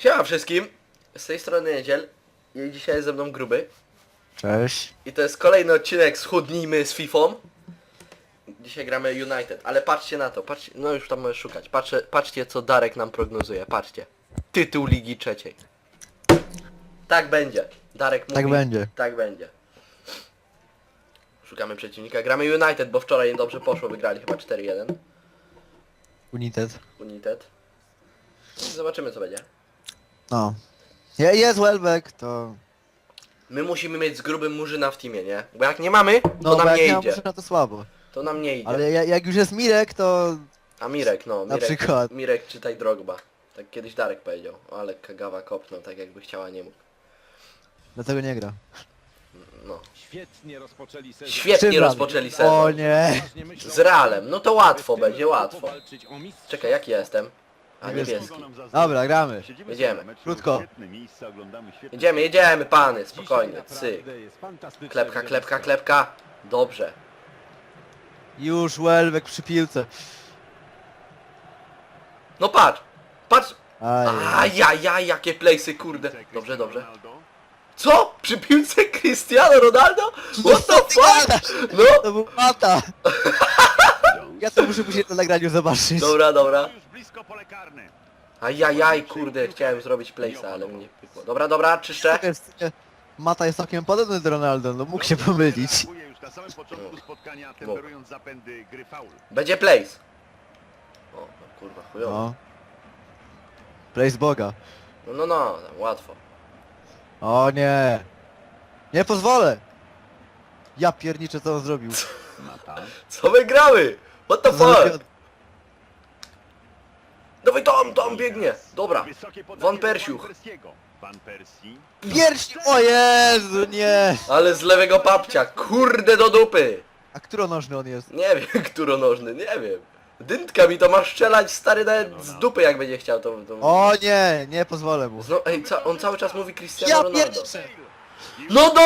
Siema wszystkim, z tej strony Niedziel i dzisiaj jest ze mną Gruby Cześć. i to jest kolejny odcinek Schudnijmy z Fifą. Dzisiaj gramy United, ale patrzcie na to, patrzcie, no już tam możesz szukać, patrzcie, patrzcie co Darek nam prognozuje, patrzcie. Tytuł Ligi Trzeciej. Tak będzie, Darek mówi. Tak będzie. Tak będzie. Szukamy przeciwnika, gramy United, bo wczoraj dobrze poszło, wygrali chyba 4-1. United. United. Zobaczymy co będzie. No. Je, jest Welbeck, to... My musimy mieć z grubym murzyna w teamie, nie? Bo jak nie mamy, to No, bo nam jak nie nie mam idzie. na to słabo. To nam nie idzie. Ale ja, jak już jest Mirek, to... A Mirek, no, Na Mirek, przykład. Mirek czytaj Drogba. Tak kiedyś Darek powiedział. Ale Kagawa kopnął, tak jakby chciała, nie mógł. Dlatego nie gra. No. Świetnie rozpoczęli sezon. Świetnie rozpoczęli O sezon. nie! Poważnie myślą, Z Realem, no to łatwo będzie, łatwo. o. Czekaj, jaki jestem? A Niebieski. Dobra, gramy. Jedziemy. Krótko. Jedziemy, jedziemy pany, spokojnie, cyk. Klepka, klepka, klepka. Dobrze. Już Welbeck przy piłce. No patrz, patrz. Aj. Ajajaj, jakie playsy, kurde. Dobrze, dobrze. Co? Przy piłce Cristiano Ronaldo? What the fuck? No. To był mata! Ja to muszę później na nagraniu zobaczyć. Dobra, dobra. Blisko pole karne. Ajajaj, kurde, chciałem zrobić playsa, ale mnie pykło. Dobra, dobra, czyszczę. Jest, e, Mata jest całkiem podobny do Ronaldo, no mógł się pomylić. Reaguje już na samym początku spotkania, temperując zapędy gry faul. Będzie plays. O, no kurwa, chujowo. No. Place Boga. No, no, no, tam łatwo. O nie! Nie pozwolę! Ja pierniczę co on zrobił. Mata. Co my grały? What the fuck? Dawaj tam, tam biegnie. Dobra. Van Persiuch. Van Persie. Pierś! O Jezu, nie! Ale z lewego papcia, kurde do dupy. A któronożny on jest? Nie wiem, któronożny, nie wiem. Dyntka mi to ma strzelać stary nawet z dupy jak będzie chciał to... to... O nie, nie pozwolę mu. No, ej, ca on cały czas mówi Cristiano Ja Ronaldo. pierniczę! No do...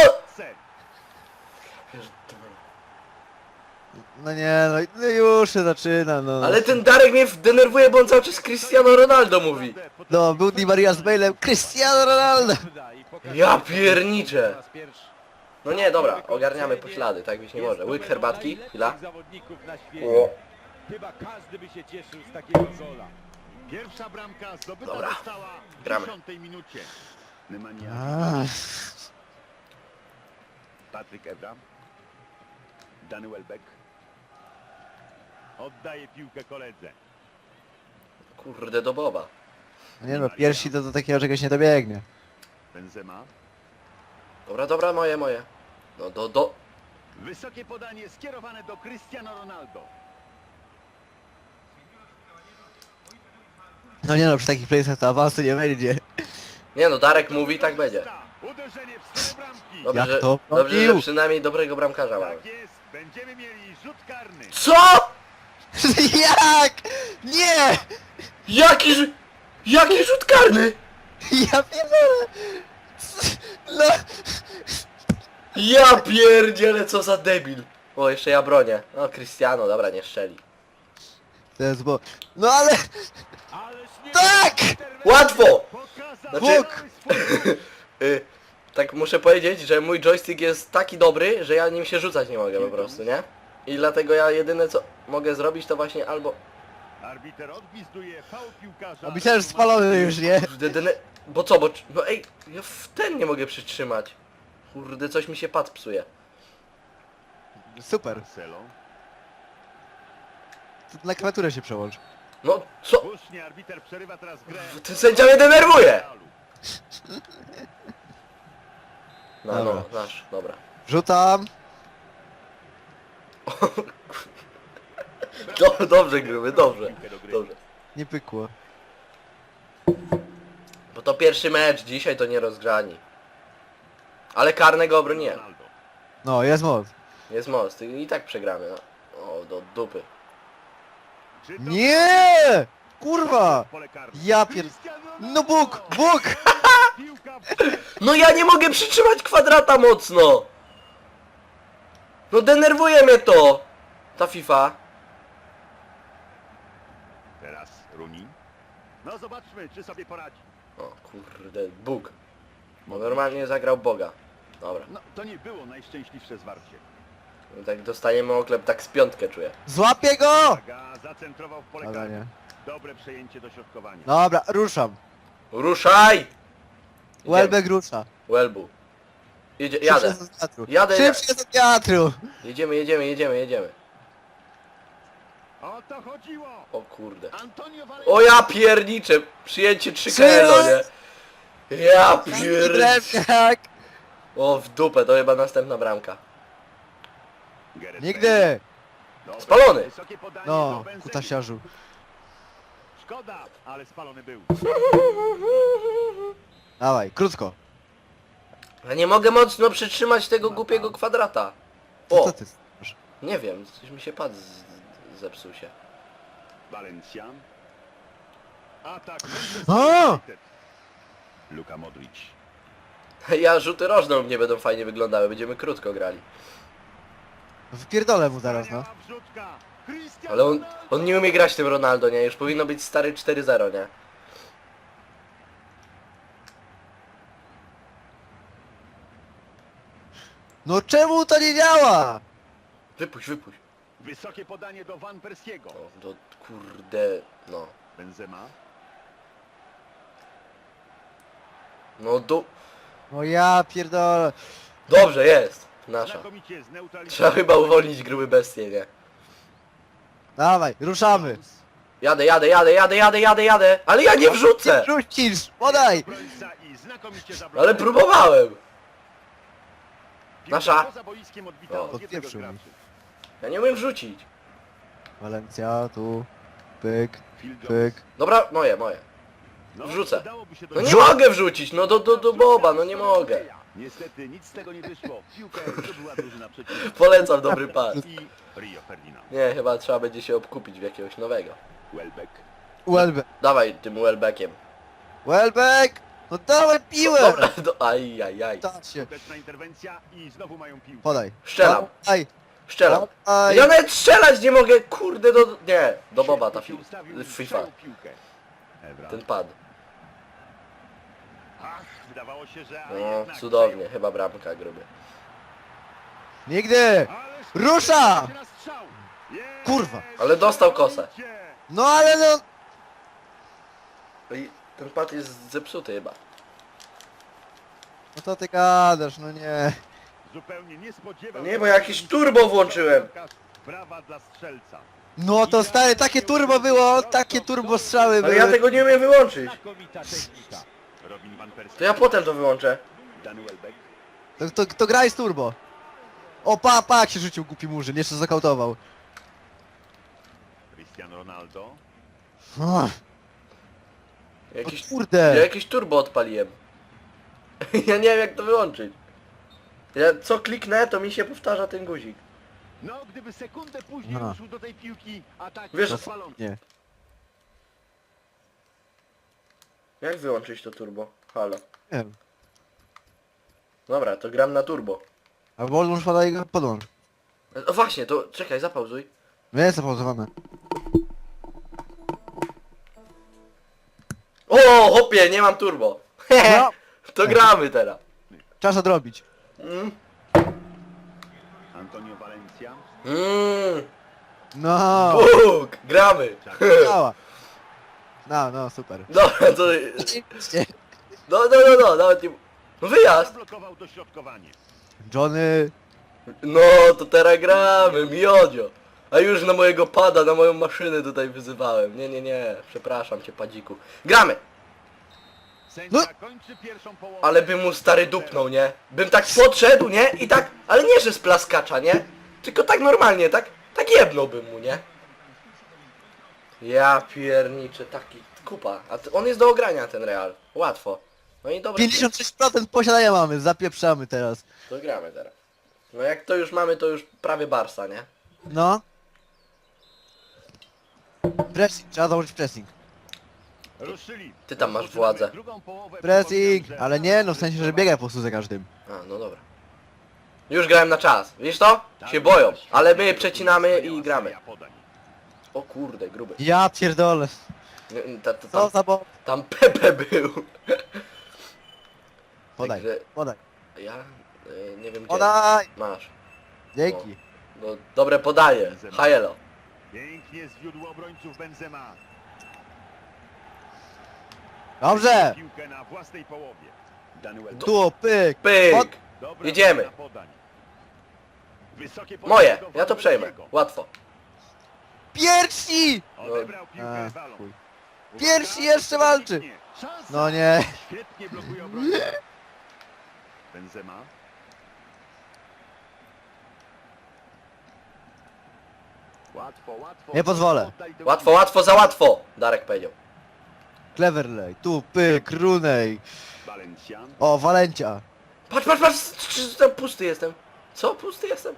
No nie, no, no już się zaczyna, no. Ale ten Darek mnie denerwuje, bo on cały czas Cristiano Ronaldo mówi. No, był Di Maria z Bale'em, Cristiano Ronaldo! Ja pierniczę. No nie, dobra, ogarniamy poślady, tak być nie może. Łyk herbatki, chwila. O, Chyba każdy by się cieszył z takiego gola. Pierwsza bramka zdobyta Dobra, została w gramy. 10 minucie. Nemanja, A, Patryk Ebra. Dany Welbeck. Oddaje piłkę koledze. kurde do Boba. nie no, piersi to do takiego czegoś nie dobiegnie. Benzema. Dobra, dobra, moje, moje. No do, do... Wysokie podanie skierowane do Cristiano Ronaldo. No nie no, przy takich playsach to awansu nie będzie. Nie no, Darek mówi, tak będzie. Uderzenie w stronę bramki. Dobrze, Jak że, to dobrze, że robił? przynajmniej dobrego bramkarza mamy. Tak jest. Będziemy mieli rzut karny. Co? Jak? Nie! Jaki rzut... Jaki rzut karny? Ja pierdolę! No, Ja pierdzielę, co za debil. O, jeszcze ja bronię. O, Cristiano, dobra, nie strzeli. to jest bo... No ale... Tak! Łatwo! Znaczy- swój Y, tak muszę powiedzieć, że mój joystick jest taki dobry, że ja nim się rzucać nie mogę po prostu, nie? I dlatego ja jedyne co mogę zrobić to właśnie albo... Arbiter odgwizduje faul piłkarza. A myślałem, że spalony już, nie? Dene... Bo co, bo... No ej, ja w ten nie mogę przytrzymać. Kurde, coś mi się pad psuje. Super. Marcelo. Na klawiaturę się przełącz. No, co? Słusznie arbiter przerywa teraz grę. Ten sędzia mnie denerwuje! No, no, Dobra. nasz, dobra. Rzucam. Do, dobrze, gruby, dobrze. Dobrze. Nie pykło. Bo to pierwszy mecz, dzisiaj to nie rozgrzani. Ale karnego obroniłem. No, jest moc. Jest most i i tak przegramy. No. O, do dupy. Nie! Kurwa! Ja pier... No Bóg! Bóg! No ja nie mogę przytrzymać kwadrata mocno! No denerwuje mnie to! Ta FIFA. Teraz Runi. No zobaczmy, czy sobie poradzi. O, Kurde, Bóg. Bo normalnie zagrał Boga. Dobra. No, to nie było najszczęśliwsze zwarcie. No Tak dostaniemy oklep, tak z piątkę czuję. Złapię go! Zacentrował w pole Dobra, karne. nie. Dobre przejęcie dośrodkowania. Dobra, ruszam. Ruszaj! Idziemy. Welbeck rusza. Welbu. Jedzie, jadę. Szybciej z wiatru. Jadę, Szybciej z wiatru. Jedziemy, jedziemy, jedziemy, jedziemy. O to chodziło! O kurde. Antonio Valencia. O ja pierniczę! Przyjęcie 3 Trzy kilo, nie? Ja pierniczę. Drewniak. O w dupę, to chyba następna bramka. Gareth Nigdy. Dobre, Spalony. Wysokie podanie No, kutasiarzu. Szkoda, ale spalony był. Dawaj, krótko. Ja nie mogę mocno przytrzymać tego głupiego kwadrata. Co, O, co ty? nie wiem, coś mi się pad z- zepsuł się. Valencia. Atak. O! Luka Modric. Ja rzuty rożne u mnie będą fajnie wyglądały, będziemy krótko grali. Wypierdolę mu zaraz, no. Wspaniała wrzutka. Cristiano Ale on, on nie umie grać tym Ronaldo, nie? Już powinno być stary 4-0, nie? No czemu to nie działa? Wypuść, wypuść. Wysokie podanie do Van Persiego. O, do kurde, no. Benzema. No do... No ja pierdolę. Dobrze, jest. Nasza. Znakomicie zneutralizował. Trzeba chyba uwolnić gruby bestię, nie? Dawaj, ruszamy. Jadę, jadę, jadę, jadę, jadę, jadę, jadę! Ale ja nie wrzucę! Rzucisz, podaj. Obrońca i znakomicie zablokował. Ale próbowałem! Nasza. Poza boiskiem odbita O. od jednego z Odpieprzył mi. graczy. Ja nie umiem wrzucić. Walencja, tu. Pyk, pyk. Dobra, moje, moje. No, Wrzucę. udałoby się No nie mogę wrzucić, no do, do, do Boba, no nie mogę. Niestety nic z tego nie wyszło. Drużyna. Polecam dobry pas. I Rio Ferdinand. Nie, chyba trzeba będzie się obkupić w jakiegoś nowego. Welbeck. Welbeck. Dawaj tym Welbeckiem. Welbeck! No dawaj piłę! Dobra, do, aj, aj, aj. Tak. Skuteczna interwencja i znowu mają piłkę. Podaj. Strzelam. Aj, Strzelam. aj. Ja nawet strzelać nie mogę, kurde, do... Nie, do Boba ta Szybko się fi- ustawił i FIFA. strzelił piłkę. Evra. Ten pad. Ach, wydawało się, że... No, jednak cudownie, chyba bramka gruby. Nigdy! Ależ Rusza! na strzał. Jest! Kurwa. Ale dostał kosę. No ale no... I ten pad jest zepsuty chyba. No to ty gadasz, no nie. Zupełnie nie spodziewał Nie, bo jakieś turbo włączyłem. Brawa dla strzelca. No to stary, takie turbo było, takie turbo strzały Ale ja tego nie umiem wyłączyć. Znakomita technika. Robin van Persie. To ja potem to wyłączę. To, to, to graj z turbo. O pa, pa, jak się rzucił głupi murzyn, jeszcze zakautował. Cristiano Ronaldo. Jakiś, ja kurde. jakieś turbo odpaliłem. Ja nie wiem jak to wyłączyć. Ja co kliknę, to mi się powtarza ten guzik. No, gdyby sekundę później Aha. ruszył do tej piłki, atak Wiesz- rozwalony. Nie. Jak wyłączyć to turbo? Halo. Nie wiem. Dobra, to gram na turbo. A podłącz podaj go, podłącz. O właśnie, to czekaj, zapauzuj. Nie jest zapauzowane. O, hopie, nie mam turbo. No, To gramy teraz. czas odrobić. Mm. Antonio Valencia. Mm. No, Bóg, gramy. działa. No, no, super. Dobra, to... No, no, no, no, nawet nie... No wyjazd. Zablokował dośrodkowanie. Johnny, No, to teraz gramy, miodzio. A już na mojego pada, na moją maszynę tutaj wyzywałem. Nie, nie, nie, przepraszam cię, padziku. Gramy! No. kończy pierwszą połowę. Ale bym mu stary dupnął, nie? Bym tak podszedł, nie? I tak, ale nie, że z plaskacza, nie? Tylko tak normalnie, tak, tak jebnąłbym mu, nie? Ja pierniczę, taki kupa. A t- on jest do ogrania, ten Real. Łatwo. No i dobra, 56% posiadania mamy, zapieprzamy teraz. to gramy teraz. No jak to już mamy, to już prawie Barsa, nie? No. Pressing, trzeba założyć pressing. Ruszyli. Ty tam masz władzę. drugą połowę. Pressing, Przypominam, że- ale nie, no w sensie, że biegaj po prostu za każdym. A, no dobra. Już grałem na czas. Widzisz to? Się boją. Ale my przecinamy i gramy. O kurde, gruby. Ja pierdolę. Nie, Ta, ta, Co tam, za bo... tam Pepe był. Podaj, Także podaj. ja y, nie wiem gdzie. Podaj! Masz. Dzięki. No, dobre podaje. Hajelo. Pięknie zwiódł obrońców Benzema. Dobrze! Piłkę na własnej połowie. Tu, pyk! Pyk! Pod- Dobra Jedziemy. wymiana podań. Wysokie Moje! do Ja to przejmę. Łatwo. Pierwsi! Odebrał piłkę A, balon. chuj. Uwaga, Pierwszy jeszcze walczy. No nie. Świetnie blokuje obrońcę. Benzema. Łatwo, łatwo. Nie pozwolę. Łatwo, łatwo, za łatwo! Darek powiedział. Cleverley, tu, pyk, Runej. O, Valencia. Patrz, patrz, patrz! Czy tam pusty jestem? Co? Pusty jestem?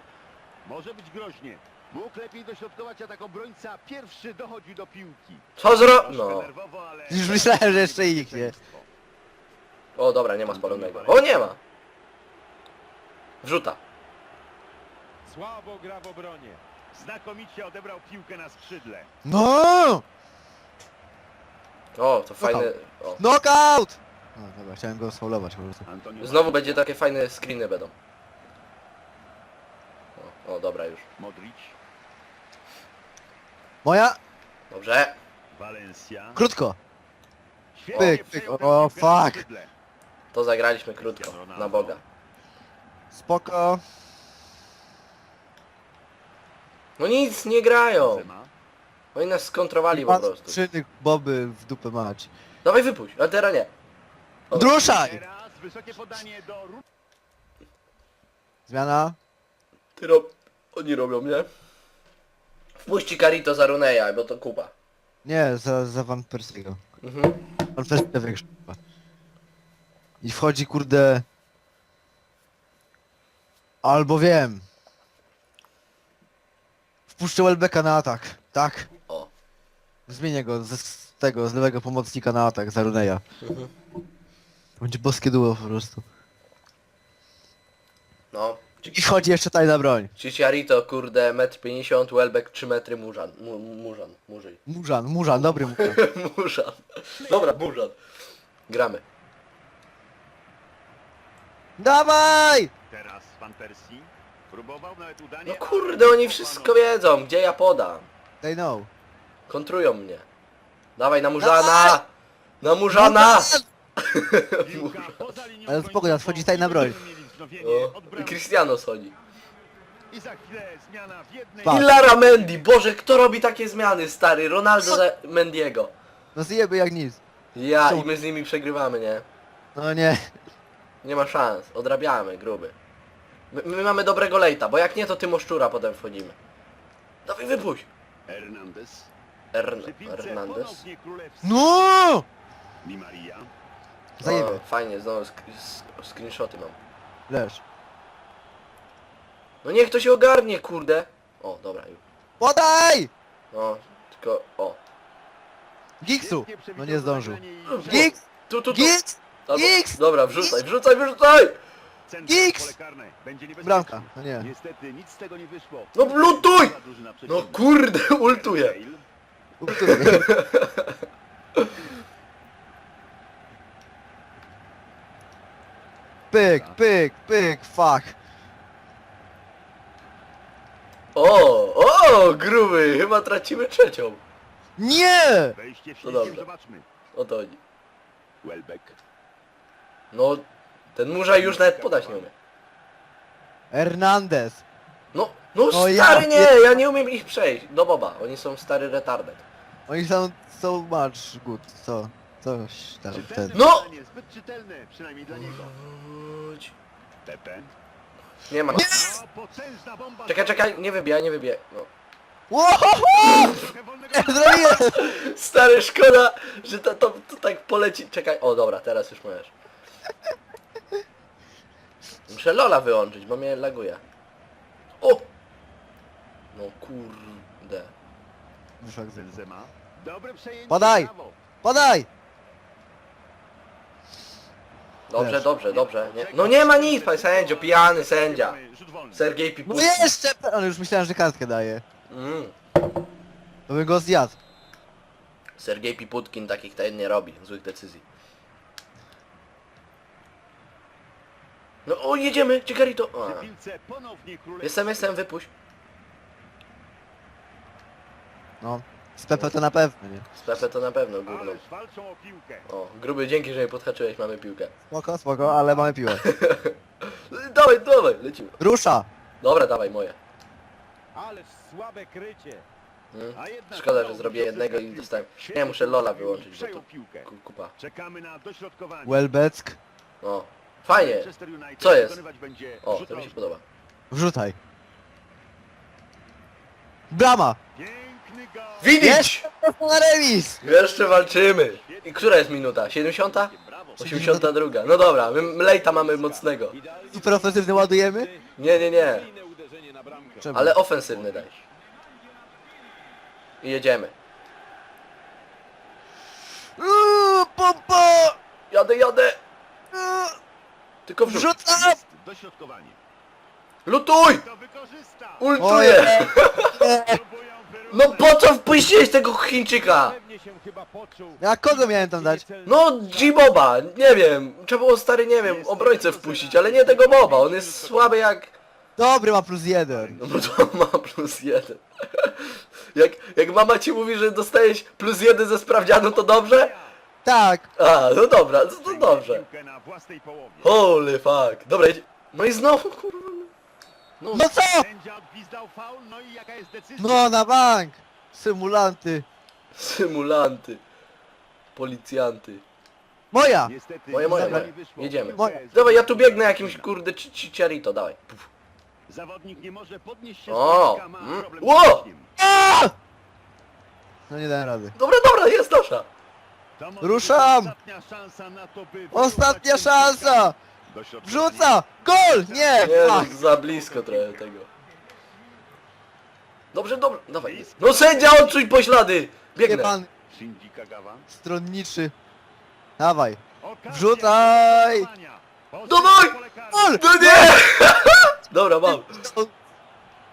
Może być groźnie. Mógł lepiej dośrodkować, a tak obrońca pierwszy dochodzi do piłki. Co zro... No. nerwowo, ale... Już myślałem, że jeszcze ich, nie? O, dobra, nie ma spalonego. O, nie ma! Wrzuta. Słabo gra w obronie. Znakomicie odebrał piłkę na skrzydle. No! O, to fajne... O. Knockout! No dobra, chciałem go sfaulować po prostu. Antonio Znowu będzie takie fajne screeny będą. O, o dobra już. Modric. Moja? Dobrze. Valencia. Krótko. Świetnie Pyk, pyk. przejął O, tę piłkę na fuck. skrzydle. To zagraliśmy krótko. Na Boga. Spoko. No nic, nie grają. Oni nas skontrowali po prostu. Czyny boby w dupę mać. Dawaj wypuść, a teraz nie. Druszaj! Teraz wysokie podanie do... Ru- Zmiana. Ty rob... Oni robią, nie? Wpuści Carito za Runeja, bo to kupa. Nie, za, za Van Persiego. Mhm. Van Persie większy. chyba. I wchodzi kurde... Albo wiem. Wpuszczę Welbecka na atak. Tak. O. Zmienię go z, z tego, z lewego pomocnika na atak za Runeja. Mhm. Będzie boskie duo po prostu. No. I wchodzi jeszcze tajna broń. Ciciarito, kurde, 1,50 m, Welbeck 3 metry, Murzan. Mu, murzan, Murzyj. Murzan, Murzan, dobry Murzan. Murzan. Dobra, Murzan. Gramy. Dawaj! Teraz Van Persie. Próbował nawet udanie... No kurde, oni wszystko wiedzą, gdzie ja podam. They know. Kontrują mnie. Dawaj na Murzana! Na Murzana! Piłka poza linią Ale spokój, nas wchodzi tajna broń. Mieli wznowienie O, od i. Cristiano schodzi. I za chwilę zmiana w jednej... Pa. I Lara Mendy, Boże, kto robi takie zmiany, stary? Ronaldo za Mendiego. No zjeby jak nic. Ja i my z nimi przegrywamy, nie? No nie. Nie ma szans, odrabiamy, gruby. My, my mamy dobrego lejta, bo jak nie, to ty moszczura potem wchodzimy. Dawaj wypuść. Hernandez. Ern Hernandez. No! Di Maria. Zajebie. O, fajnie, znowu sk sk screenshoty mam. Leż. No niech to się ogarnie, kurde. O, dobra, już. Podaj! No, tylko, o. Giksu! Świetnie No nie zdążył. Gigs! Tu, tu, tu. Gigs! Dobra, wrzucaj, wrzucaj, wrzucaj! Niebezpieczny. Bramka. No nie. Niestety nic z tego nie wyszło. No lutuj! No kurde. Uptuję. Pyk, pyk, pyk, fuck. O, o, gruby, chyba tracimy trzecią. Nie! Wejście w No dobrze. zobaczmy. O to chodzi. Welbeck. No, ten Murzaj już nawet podać nie umie. Hernandez. No, no No ja stary nie, pier- ja nie umiem ich przejść. Do Boba, oni są stary retardet. Oni są so much good. Co? Coś tam Czytelne ten. No! podanie, Zbyt czytelne, przynajmniej dla niego. Chodź. Pepe. Nie ma. No, potężna bomba. Czekaj, czekaj, nie wybijaj, nie wybijaj. No. Łohoho! Trochę wolnego Zrobiłem! Stary, szkoda, że to, to, to tak poleci. Czekaj, o dobra, teraz już możesz. Muszę Lola wyłączyć, bo mnie laguje. O! No kurde. Zwykle. Benzema. Dobre przejęcie. Podaj! brawo. Podaj! Dobrze, Wiesz. dobrze, dobrze. Nie. No nie ma nic, panie sędzio, pijany sędzia. Rzut wolny. Sergiej No jeszcze! Ale już myślałem, że kartkę daje. Mm. To bym go zjadł. Sergiej Piputkin takich ten nie robi, złych decyzji. No o, jedziemy, Cigarito! Przy A. piłce ponownie królewski. Jestem, jestem, wypuść. No. Z Pepe to na pewno, nie? Z Pepe to na pewno. Ależ walczą o piłkę. O, gruby, dzięki, że mnie podhaczyłeś, mamy piłkę. Spoko, spoko, ale mamy piłę. Dawaj, dawaj, lecimy. Rusza! Dobra, dawaj, moje. Ależ słabe krycie. Mm. A jednak Szkoda, że zrobię jednego i dostałem. piłkę. Nie, muszę Lola wyłączyć, bo przejął to piłkę. ku- kupa. Czekamy na dośrodkowanie. Welbeck. O, fajnie. Co jest? O, to mi się podoba. Wrzucaj. Brama! Widzisz! Na remis! Jeszcze walczymy. I która jest minuta? 70? Brawo. 82. No dobra, my Mlejta mamy mocnego. Super ofensywny ładujemy? Nie, nie, nie. Czemu? Ale ofensywny daj. I jedziemy. Uuu, pompa! Jadę, jadę! Uuu, Tylko wrzuć. Wrzucam! Dośrodkowanie. Lutuj! To wykorzysta. Ultuję! No po co wpuściłeś tego Chińczyka? Pewnie się chyba poczuł. Ja kogo miałem tam dać? No G-Boba, nie wiem. Trzeba było stary, nie wiem, obrońcę wpuścić, ale nie tego Boba. On jest słaby jak... Dobry ma plus jeden. No bo to ma plus jeden. Jak, jak mama ci mówi, że dostajesz plus jeden ze sprawdzianu, to dobrze? Tak. A, no dobra, no to dobrze. Piłkę na własnej połowie. Holy fuck. Dobra, jedzie- no i znowu, kurwa. No, No co? Sędzia odgwizdał faul, no i jaka jest decyzja? No na bank! Symulanty. symulanty. Policjanty. Moja! Niestety, Moje, moje, moje. Jedziemy. Moje. Dawaj, ja tu biegnę jakimś kurde ci- ci- ciarito, dawaj. Puf. Zawodnik nie może podnieść się O! z boiska, ma Mm. problem z Ło! ciśnieniem. A! No nie dałem rady. Dobra, dobra, jest nasza. Ruszam! Ostatnia szansa. Wrzuca! Gol! Nie! Nie, no, Fuck. za blisko trochę tego. Dobrze, dobrze, dawaj. No sędzia, odczuj poślady! Nie Biegnę. pan Shinji Kagawa. stronniczy. Dawaj. Wrzucaj! Dawaj! Gol! No nie! Dobra, mam.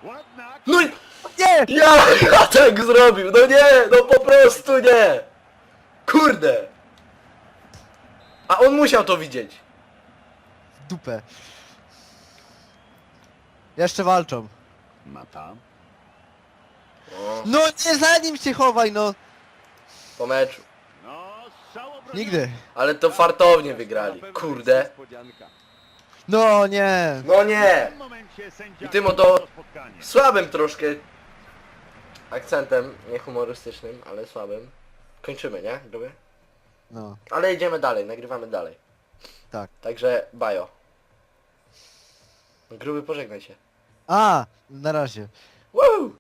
Ładna. No i... Nie! Ja, ja tak zrobił, no nie, no po prostu nie. Kurde. A on musiał to widzieć. W dupę. Jeszcze walczą. Mata. O, No nie za nim się chowaj no! po meczu. No, strzał obroniony. Nigdy. Ale to fartownie wygrali. Kurde. No nie! No W nie. tym momencie sędzia I tym kończy oto- to spotkanie. Słabym troszkę akcentem, nie humorystycznym, ale słabym. Kończymy, nie? Gruby? No. Ale idziemy dalej, nagrywamy dalej. Tak. Także bajo. Gruby, pożegnaj się. A! Na razie. Woo!